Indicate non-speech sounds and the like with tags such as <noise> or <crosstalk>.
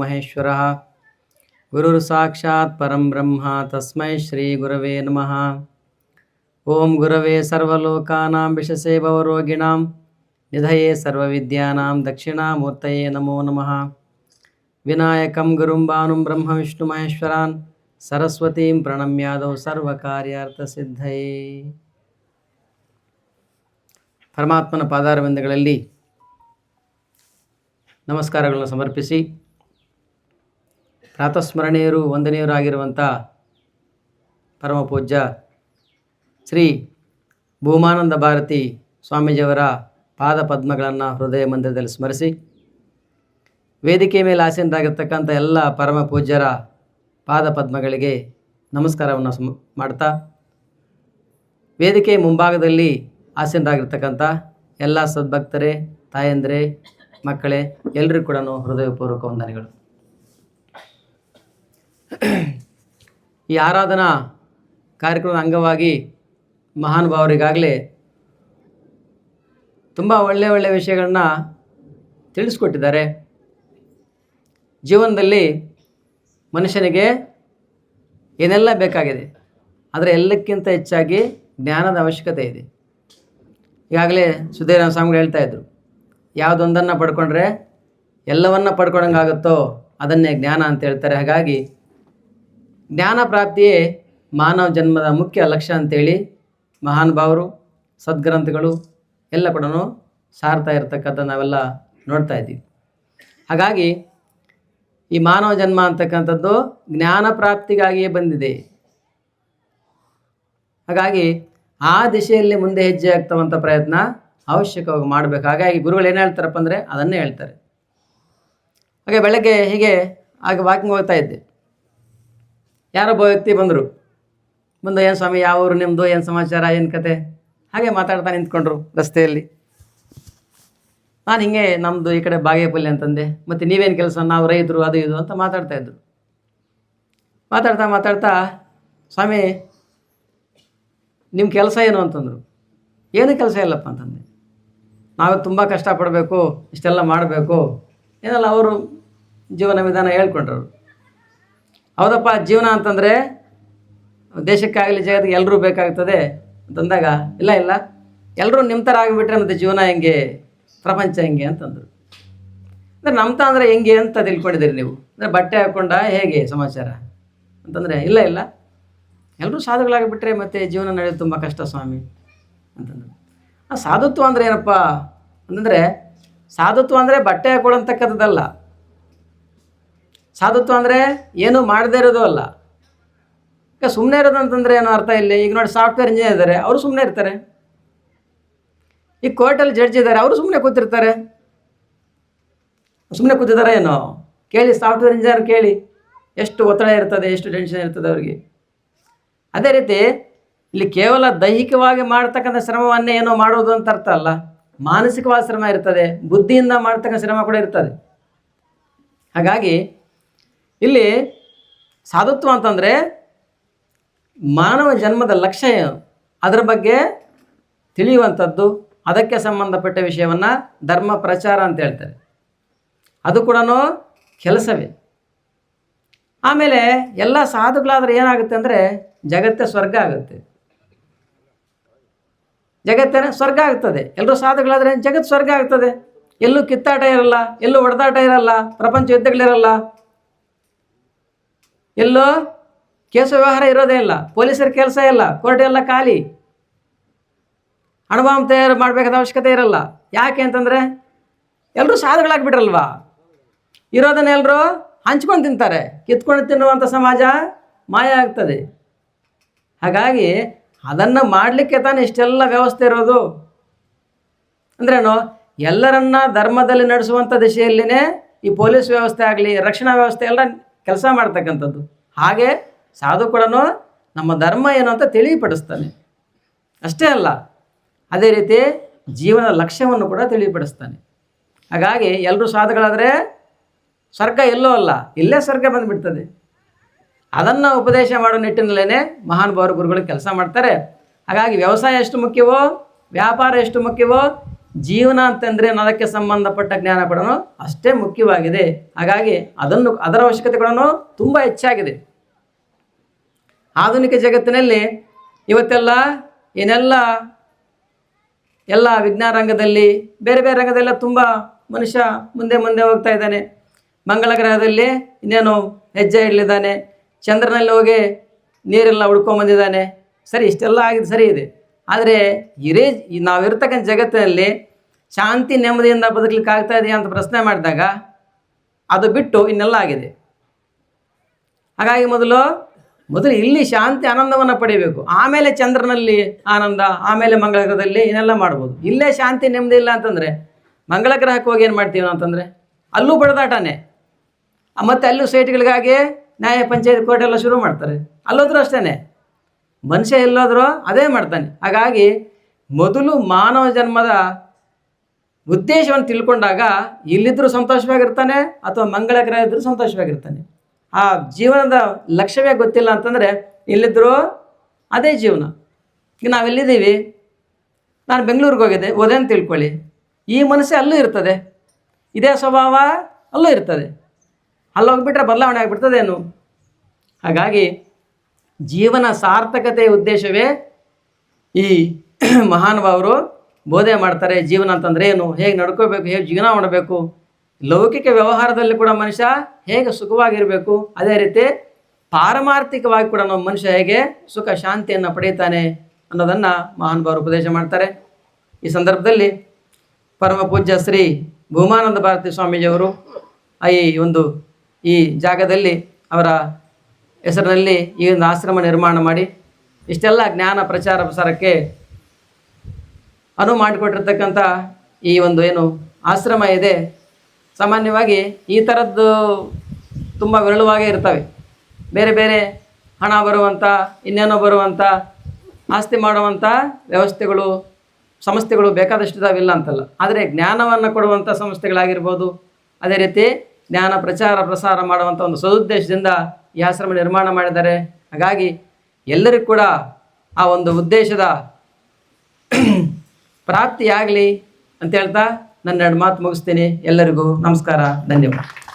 ಮಹೇಶ್ವರ. ಗುರುರ್ ಸಾಕ್ಷಾತ್ ಪರಂ ಬ್ರಹ್ಮ, ತಸ್ಮೈ ಶ್ರೀ ಗುರವೇ ನಮಃ. ಓಂ ಗುರವೇ ಸರ್ವಲೋಕಾನಾಂ ವಿಷಸೇ ಭವರೋಗಿಣಾಂ, ನಿಧಯೇ ಸರ್ವವಿದ್ಯಾನಾಂ ದಕ್ಷಿಣಾಮೂರ್ತಯೇ ನಮೋ ನಮಃ. ವಿನಾಯಕಂ ಗುರುಂ ಭಾನುಂ ಬ್ರಹ್ಮ ವಿಷ್ಣು ಮಹೇಶ್ವರಾನ್, ಸರಸ್ವತೀಂ ಪ್ರಣಮ್ಯಾದೌ ಸರ್ವಕಾರ್ಯಾರ್ಥಸಿದ್ಧಯೇ ಪರಮಾತ್ಮನ ಪಾದಾರವಿಂದಗಳಲ್ಲಿ ನಮಸ್ಕಾರಗಳನ್ನು ಸಮರ್ಪಿಸಿ. ಪ್ರಾತಸ್ಮರಣೀಯರು ವಂದನೀಯರು ಆಗಿರುವಂಥ ಪರಮ ಪೂಜ್ಯ ಶ್ರೀ ಭೂಮಾನಂದ ಭಾರತಿ ಸ್ವಾಮೀಜಿಯವರ ಪಾದ ಪದ್ಮಗಳನ್ನು ಹೃದಯ ಮಂದಿರದಲ್ಲಿ ಸ್ಮರಿಸಿ, ವೇದಿಕೆ ಮೇಲೆ ಆಸೀನರಾಗಿರ್ತಕ್ಕಂಥ ಎಲ್ಲ ಪರಮ ಪೂಜ್ಯರ ಪಾದ ಪದ್ಮಗಳಿಗೆ ನಮಸ್ಕಾರವನ್ನು ಸಮ, ಮಾಡ್ತಾ, ವೇದಿಕೆ ಮುಂಭಾಗದಲ್ಲಿ ಆಸೀನರಾಗಿರ್ತಕ್ಕಂಥ ಎಲ್ಲ ಸದ್ಭಕ್ತರೇ, ತಾಯಂದಿರೇ ಮಕ್ಕಳೇ ಎಲ್ಲರಿಗೂ ಕೂಡ ಹೃದಯಪೂರ್ವಕ ವಂದನೆಗಳು. ಈ ಆರಾಧನಾ ಕಾರ್ಯಕ್ರಮದ ಅಂಗವಾಗಿ ಮಹಾನುಭಾವರಿಗಾಗಲೇ ತುಂಬ ಒಳ್ಳೆ ಒಳ್ಳೆಯ ವಿಷಯಗಳನ್ನ ತಿಳಿಸ್ಕೊಟ್ಟಿದ್ದಾರೆ. ಜೀವನದಲ್ಲಿ ಮನುಷ್ಯನಿಗೆ ಏನೆಲ್ಲ ಬೇಕಾಗಿದೆ, ಆದರೆ ಎಲ್ಲಕ್ಕಿಂತ ಹೆಚ್ಚಾಗಿ ಜ್ಞಾನದ ಅವಶ್ಯಕತೆ ಇದೆ. ಈಗಾಗಲೇ ಸುಧೀರ ಸ್ವಾಮಿಗಳು ಹೇಳ್ತಾ ಇದ್ರು ಯಾವುದೊಂದನ್ನು ಪಡ್ಕೊಂಡ್ರೆ ಎಲ್ಲವನ್ನ ಪಡ್ಕೊಂಡಂಗಾಗುತ್ತೋ ಅದನ್ನೇ ಜ್ಞಾನ ಅಂತ ಹೇಳ್ತಾರೆ. ಹಾಗಾಗಿ ಜ್ಞಾನ ಪ್ರಾಪ್ತಿಯೇ ಮಾನವ ಜನ್ಮದ ಮುಖ್ಯ ಲಕ್ಷ್ಯ ಅಂತೇಳಿ ಮಹಾನುಭಾವರು ಸದ್ಗ್ರಂಥಗಳು ಎಲ್ಲ ಕೂಡ ಸಾರ್ತಾ ಇರ್ತಕ್ಕಂಥ ನಾವೆಲ್ಲ ನೋಡ್ತಾ ಇದ್ದೀವಿ. ಹಾಗಾಗಿ ಈ ಮಾನವ ಜನ್ಮ ಅಂತಕ್ಕಂಥದ್ದು ಜ್ಞಾನ ಪ್ರಾಪ್ತಿಗಾಗಿಯೇ ಬಂದಿದೆ. ಹಾಗಾಗಿ ಆ ದಿಶೆಯಲ್ಲಿ ಮುಂದೆ ಹೆಜ್ಜೆ ಆಗ್ತವಂಥ ಪ್ರಯತ್ನ ಅವಶ್ಯಕವಾಗಿ ಮಾಡಬೇಕು. ಹಾಗಾಗಿ ಗುರುಗಳು ಏನು ಹೇಳ್ತಾರಪ್ಪ ಅಂದರೆ ಅದನ್ನೇ ಹೇಳ್ತಾರೆ. ಹಾಗೆ ಬೆಳಗ್ಗೆ ಹೀಗೆ ಹಾಗೆ ವಾಕಿಂಗ್ ಹೋಗ್ತಾ ಇದ್ದೆ. ಯಾರೊಬ್ಬ ವ್ಯಕ್ತಿ ಬಂದರು. ಬಂದು, ಏನು ಸ್ವಾಮಿ, ಯಾವ ಊರು ನಿಮ್ಮದು ಏನು ಸಮಾಚಾರ? ಏನು ಕತೆ? ಹಾಗೆ ಮಾತಾಡ್ತಾ ನಿಂತ್ಕೊಂಡ್ರು ರಸ್ತೆಯಲ್ಲಿ. ನಾನು ಹಿಂಗೆ ನಮ್ಮದು ಈ ಕಡೆ ಬಾಗೇಪಲ್ಲಿ ಅಂತಂದೆ. ಮತ್ತು ನೀವೇನು ಕೆಲಸ? ನಾವು ರೈತರು, ಅದು ಇದು ಅಂತ ಮಾತಾಡ್ತಾ ಇದ್ದರು ಮಾತಾಡ್ತಾ ಮಾತಾಡ್ತಾ, ಸ್ವಾಮಿ ನಿಮ್ಮ ಕೆಲಸ ಏನು? ಅಂತಂದರು. ಏನು ಕೆಲಸ ಇಲ್ಲಪ್ಪ? ಅಂತಂದೆ. ನಾವು ತುಂಬ ಕಷ್ಟಪಡಬೇಕು, ಇಷ್ಟೆಲ್ಲ ಮಾಡಬೇಕು. ಏನಲ್ಲ ಅವರು ಜೀವನ ವಿಧಾನ ಹೇಳ್ಕೊಂಡ್ರು. ಹೌದಪ್ಪ, ಜೀವನ ಅಂತಂದರೆ ದೇಶಕ್ಕಾಗಲಿ ಜಗತ್ತಿಗೆ ಎಲ್ಲರೂ ಬೇಕಾಗ್ತದೆ ಅಂತಂದಾಗ ಇಲ್ಲ ಇಲ್ಲ. ಎಲ್ಲರೂ ನಿಮ್ಮ ಥರ ಆಗಿಬಿಟ್ರೆ ಮತ್ತು ಜೀವನ ಹೆಂಗೆ, ಪ್ರಪಂಚ ಹೆಂಗೆ ಅಂತಂದರು. ಅಂದರೆ ನಮ್ಮ ಅಂದರೆ ಹೆಂಗೆ ಅಂತ ತಿಳ್ಕೊಂಡಿದ್ದೀರಿ ನೀವು. ಅಂದರೆ ಬಟ್ಟೆ ಹಾಕ್ಕೊಂಡ ಹೇಗೆ ಸಮಾಚಾರ? ಅಂತಂದರೆ, ಇಲ್ಲ ಇಲ್ಲ. ಎಲ್ಲರೂ ಸಾಧುಗಳಾಗಿಬಿಟ್ರೆ ಮತ್ತು ಜೀವನ ನಡೆಯೋದು ತುಂಬ ಕಷ್ಟ ಸ್ವಾಮಿ ಅಂತಂದರು. ಆ ಸಾಧುತ್ವ ಅಂದರೆ ಏನಪ್ಪ ಅಂದರೆ ಸಾಧುತ್ವ ಅಂದರೆ ಬಟ್ಟೆ ಹಾಕೊಳ್ಳೋಂತಕ್ಕಂಥದ್ದಲ್ಲ ಸಾಧುತ್ವ ಅಂದರೆ ಏನು ಮಾಡದೇ ಇರೋದು ಅಲ್ಲ. ಈಗ ಸುಮ್ಮನೆ ಇರೋದು ಅಂತಂದರೆ ಏನು ಅರ್ಥ ಇಲ್ಲ. ಈಗ ನೋಡಿ ಸಾಫ್ಟ್ವೇರ್ ಇಂಜಿನಿಯರ್ ಇದ್ದಾರೆ, ಅವರು ಸುಮ್ಮನೆ ಇರ್ತಾರೆ. ಈ ಕೋರ್ಟಲ್ಲಿ ಜಡ್ಜ್ ಇದ್ದಾರೆ, ಅವರು ಸುಮ್ಮನೆ ಕೂತಿರ್ತಾರೆ. ಸುಮ್ಮನೆ ಕೂತಿದ್ದಾರೆ ಏನೋ? ಕೇಳಿ, ಸಾಫ್ಟ್ವೇರ್ ಇಂಜಿನಿಯರ್ ಕೇಳಿ. ಎಷ್ಟು ಒತ್ತಡ ಇರ್ತದೆ, ಎಷ್ಟು ಟೆನ್ಷನ್ ಇರ್ತದೆ ಅವರಿಗೆ. ಅದೇ ರೀತಿ ಇಲ್ಲಿ ಕೇವಲ ದೈಹಿಕವಾಗಿ ಮಾಡ್ತಕ್ಕಂಥ ಶ್ರಮವನ್ನೇ ಏನೋ ಮಾಡೋದು ಅಂತ ಅರ್ಥ ಅಲ್ಲ. ಮಾನಸಿಕವಾದ ಶ್ರಮ ಇರ್ತದೆ, ಬುದ್ಧಿಯಿಂದ ಮಾಡ್ತಕ್ಕಂಥ ಶ್ರಮ ಕೂಡ ಇರ್ತದೆ. ಹಾಗಾಗಿ ಇಲ್ಲಿ ಸಾಧುತ್ವ ಅಂತಂದರೆ ಮಾನವ ಜನ್ಮದ ಲಕ್ಷ್ಯ ಏನು? ಅದರ ಬಗ್ಗೆ ತಿಳಿಯುವಂಥದ್ದು, ಅದಕ್ಕೆ ಸಂಬಂಧಪಟ್ಟ ವಿಷಯವನ್ನು ಧರ್ಮ ಪ್ರಚಾರ ಅಂತ ಹೇಳ್ತಾರೆ. ಅದು ಕೂಡ ಕೆಲಸವೇ. ಆಮೇಲೆ ಎಲ್ಲ ಸಾಧುಗಳಾದರೆ ಏನಾಗುತ್ತೆ ಅಂದರೆ ಜಗತ್ತೇ ಸ್ವರ್ಗ ಆಗುತ್ತೆ. ಜಗತ್ತೇನೆ ಸ್ವರ್ಗ ಆಗ್ತದೆ. ಎಲ್ಲರೂ ಸಾಧುಗಳಾದರೆ ಜಗತ್ತು ಸ್ವರ್ಗ ಆಗ್ತದೆ. ಎಲ್ಲೂ ಕಿತ್ತಾಟ ಇರಲ್ಲ, ಎಲ್ಲೂ ಹೊಡೆದಾಟ ಇರಲ್ಲ, ಪ್ರಪಂಚ ಯುದ್ಧಗಳಿರಲ್ಲ. ಎಲ್ಲೋ ಕೇಸು ವ್ಯವಹಾರ ಇರೋದೇ ಇಲ್ಲ. ಪೊಲೀಸರ ಕೆಲಸ ಇಲ್ಲ, ಕೋರ್ಟ್ ಎಲ್ಲ ಖಾಲಿ. ಅಣುಬಾಂಬ್ ತಯಾರು ಮಾಡಬೇಕಾದ ಅವಶ್ಯಕತೆ ಇರಲ್ಲ. ಯಾಕೆ ಅಂತಂದರೆ ಎಲ್ಲರೂ ಸಾಧುಗಳಾಗ್ಬಿಟ್ರಲ್ವಾ? ಇರೋದನ್ನ ಎಲ್ಲರೂ ಹಂಚ್ಕೊಂಡು ತಿಂತಾರೆ. ಕಿತ್ಕೊಂಡು ತಿನ್ನುವಂಥ ಸಮಾಜ ಮಾಯ ಆಗ್ತದೆ. ಹಾಗಾಗಿ ಅದನ್ನು ಮಾಡಲಿಕ್ಕೆ ತಾನೇ ಇಷ್ಟೆಲ್ಲ ವ್ಯವಸ್ಥೆ ಇರೋದು. ಅಂದ್ರೇನು, ಎಲ್ಲರನ್ನ ಧರ್ಮದಲ್ಲಿ ನಡೆಸುವಂಥ ದಿಶೆಯಲ್ಲಿನೇ ಈ ಪೊಲೀಸ್ ವ್ಯವಸ್ಥೆ ಆಗಲಿ, ರಕ್ಷಣಾ ವ್ಯವಸ್ಥೆ ಎಲ್ಲ ಕೆಲಸ ಮಾಡ್ತಕ್ಕಂಥದ್ದು. ಹಾಗೆ ಸಾಧು ಕೂಡ ನಮ್ಮ ಧರ್ಮ ಏನು ಅಂತ ತಿಳಿಪಡಿಸ್ತಾನೆ ಅಷ್ಟೇ ಅಲ್ಲ, ಅದೇ ರೀತಿ ಜೀವನ ಲಕ್ಷ್ಯವನ್ನು ಕೂಡ ತಿಳಿಪಡಿಸ್ತಾನೆ ಹಾಗಾಗಿ ಎಲ್ಲರೂ ಸಾಧುಗಳಾದರೆ ಸ್ವರ್ಗ ಎಲ್ಲೋ ಅಲ್ಲ, ಇಲ್ಲೇ ಸ್ವರ್ಗ ಬಂದುಬಿಡ್ತದೆ. ಅದನ್ನು ಉಪದೇಶ ಮಾಡೋ ನಿಟ್ಟಿನಲ್ಲೇ ಮಹಾನುಭಾವರು ಗುರುಗಳು ಕೆಲಸ ಮಾಡ್ತಾರೆ. ಹಾಗಾಗಿ ವ್ಯವಸಾಯ ಎಷ್ಟು ಮುಖ್ಯವೋ, ವ್ಯಾಪಾರ ಎಷ್ಟು ಮುಖ್ಯವೋ, ಜೀವನ ಅಂತಂದರೆ ಅದಕ್ಕೆ ಸಂಬಂಧಪಟ್ಟ ಜ್ಞಾನ ಕೂಡ ಅಷ್ಟೇ ಮುಖ್ಯವಾಗಿದೆ. ಹಾಗಾಗಿ ಅದನ್ನು, ಅದರ ಅವಶ್ಯಕತೆ ಕೂಡ ತುಂಬ ಹೆಚ್ಚಾಗಿದೆ. ಆಧುನಿಕ ಜಗತ್ತಿನಲ್ಲಿ ಇವತ್ತೆಲ್ಲ ಏನೆಲ್ಲ, ಎಲ್ಲ ವಿಜ್ಞಾನ ರಂಗದಲ್ಲಿ ಬೇರೆ ಬೇರೆ ರಂಗದೆಲ್ಲ ತುಂಬ ಮನುಷ್ಯ ಮುಂದೆ ಮುಂದೆ ಹೋಗ್ತಾ ಇದ್ದಾನೆ. ಮಂಗಳ ಗ್ರಹದಲ್ಲಿ ಇನ್ನೇನು ಹೆಜ್ಜೆ ಇಡಲಿದ್ದಾನೆ. ಚಂದ್ರನಲ್ಲಿ ಹೋಗಿ ನೀರೆಲ್ಲ ಹುಡ್ಕೊಂಬಂದಿದ್ದಾನೆ ಸರಿ, ಇಷ್ಟೆಲ್ಲ ಆಗಿದೆ, ಸರಿ ಇದೆ. ಆದರೆ ಇರೇ ನಾವಿರ್ತಕ್ಕಂಥ ಜಗತ್ತಿನಲ್ಲಿ ಶಾಂತಿ ನೆಮ್ಮದಿಯಿಂದ ಬದುಕಲಿಕ್ಕೆ ಆಗ್ತಾ ಇದೆಯಾ ಅಂತ ಪ್ರಶ್ನೆ ಮಾಡಿದಾಗ ಅದು ಬಿಟ್ಟು ಇನ್ನೆಲ್ಲ ಆಗಿದೆ. ಹಾಗಾಗಿ ಮೊದಲು ಮೊದಲು ಇಲ್ಲಿ ಶಾಂತಿ ಆನಂದವನ್ನು ಪಡೆಯಬೇಕು ಆಮೇಲೆ ಚಂದ್ರನಲ್ಲಿ ಆನಂದ, ಆಮೇಲೆ ಮಂಗಳ ಗ್ರಹದಲ್ಲಿ ಮಾಡ್ಬೋದು. ಇಲ್ಲೇ ಶಾಂತಿ ನೆಮ್ಮದಿ ಇಲ್ಲ ಅಂತಂದರೆ ಮಂಗಳ ಗ್ರಹಕ್ಕೆ ಹೋಗಿ ಏನು ಮಾಡ್ತೀವಿ ಅಂತಂದರೆ ಅಲ್ಲೂ ಬಡದಾಟನೇ. ಮತ್ತೆ ಅಲ್ಲೂ ಸೈಟ್ಗಳಿಗಾಗಿ ನ್ಯಾಯ ಪಂಚಾಯತ್ ಕೋರ್ಟ್ ಶುರು ಮಾಡ್ತಾರೆ. ಅಲ್ಲೋದ್ರೂ ಅಷ್ಟೇ ಮನುಷ್ಯ ಎಲ್ಲೋದ್ರೂ ಅದೇ ಮಾಡ್ತಾನೆ. ಹಾಗಾಗಿ ಮೊದಲು ಮಾನವ ಜನ್ಮದ ಉದ್ದೇಶವನ್ನು ತಿಳ್ಕೊಂಡಾಗ ಇಲ್ಲಿದ್ದರೂ ಸಂತೋಷವಾಗಿರ್ತಾನೆ ಅಥವಾ ಮಂಗಳ ಗ್ರಹ ಇದ್ದರೂ ಸಂತೋಷವಾಗಿರ್ತಾನೆ. ಆ ಜೀವನದ ಲಕ್ಷ್ಯವೇ ಗೊತ್ತಿಲ್ಲ ಅಂತಂದರೆ ಇಲ್ಲಿದ್ದರೂ ಅದೇ ಜೀವನ. ಈಗ ನಾವೆಲ್ಲಿದ್ದೀವಿ ನಾನು ಬೆಂಗಳೂರಿಗೆ ಹೋಗಿದ್ದೆ. ಓದೇನು ತಿಳ್ಕೊಳ್ಳಿ. ಈ ಮನಸ್ಸೇ ಅಲ್ಲೂ ಇರ್ತದೆ. ಇದೇ ಸ್ವಭಾವ ಅಲ್ಲೂ ಇರ್ತದೆ. ಅಲ್ಲಿ ಹೋಗ್ಬಿಟ್ರೆ ಬದಲಾವಣೆ ಆಗಿಬಿಡ್ತದೇನು? ಹಾಗಾಗಿ ಜೀವನ ಸಾರ್ಥಕತೆಯ ಉದ್ದೇಶವೇ ಈ <clears throat> ಮಹಾನುಭಾವರು ಬೋಧನೆ ಮಾಡ್ತಾರೆ, ಜೀವನ ಅಂತಂದ್ರೆ ಏನು? ಹೇಗೆ ನಡ್ಕೋಬೇಕು, ಹೇಗೆ ಜೀವನ ಮಾಡಬೇಕು? ಲೌಕಿಕ ವ್ಯವಹಾರದಲ್ಲಿ ಕೂಡ ಮನುಷ್ಯ ಹೇಗೆ ಸುಖವಾಗಿರಬೇಕು? ಅದೇ ರೀತಿ ಪಾರಮಾರ್ಥಿಕವಾಗಿ ಕೂಡ ನಮ್ಮ ಮನುಷ್ಯ ಹೇಗೆ ಸುಖ ಶಾಂತಿಯನ್ನು ಪಡೆಯುತ್ತಾನೆ ಅನ್ನೋದನ್ನು ಮಹಾನುಭಾವರು ಉಪದೇಶ ಮಾಡ್ತಾರೆ. ಈ ಸಂದರ್ಭದಲ್ಲಿ ಪರಮ ಪೂಜ್ಯ ಶ್ರೀ ಭೂಮಾನಂದ ಭಾರತಿ ಸ್ವಾಮೀಜಿಯವರು ಈ ಒಂದು ಈ ಜಾಗದಲ್ಲಿ ಅವರ ಹೆಸರಿನಲ್ಲಿ ಈ ಒಂದು ಆಶ್ರಮ ನಿರ್ಮಾಣ ಮಾಡಿ ಇಷ್ಟೆಲ್ಲ ಜ್ಞಾನ ಪ್ರಚಾರ ಪ್ರಸಾರಕ್ಕೆ ಅನುವು ಮಾಡಿಕೊಟ್ಟಿರ್ತಕ್ಕಂಥ ಈ ಒಂದು ಏನು ಆಶ್ರಮ ಇದೆ, ಸಾಮಾನ್ಯವಾಗಿ ಈ ಥರದ್ದು ತುಂಬ ವಿರಳವಾಗೇ ಇರ್ತವೆ. ಬೇರೆ ಬೇರೆ ಹಣ ಬರುವಂಥ ಇನ್ನೇನೋ ಬರುವಂಥ ಆಸ್ತಿ ಮಾಡುವಂಥ ವ್ಯವಸ್ಥೆಗಳು ಸಂಸ್ಥೆಗಳು ಬೇಕಾದಷ್ಟು ಇದಾವಿಲ್ಲ ಅಂತಲ್ಲ. ಆದರೆ ಜ್ಞಾನವನ್ನು ಕೊಡುವಂಥ ಸಂಸ್ಥೆಗಳಾಗಿರ್ಬೋದು ಅದೇ ರೀತಿ ಜ್ಞಾನ ಪ್ರಚಾರ ಪ್ರಸಾರ ಮಾಡುವಂಥ ಒಂದು ಸದುದ್ದೇಶದಿಂದ ಈ ಆಶ್ರಮ ನಿರ್ಮಾಣ ಮಾಡಿದ್ದಾರೆ. ಹಾಗಾಗಿ ಎಲ್ಲರಿಗೂ ಕೂಡ ಆ ಒಂದು ಉದ್ದೇಶದ <clears throat> ಪ್ರಾಪ್ತಿಯಾಗಲಿ ಅಂತ ಹೇಳ್ತಾ ನನ್ನ ಎರಡು ಮಾತು ಮುಗಿಸ್ತೀನಿ. ಎಲ್ಲರಿಗೂ ನಮಸ್ಕಾರ, ಧನ್ಯವಾದ.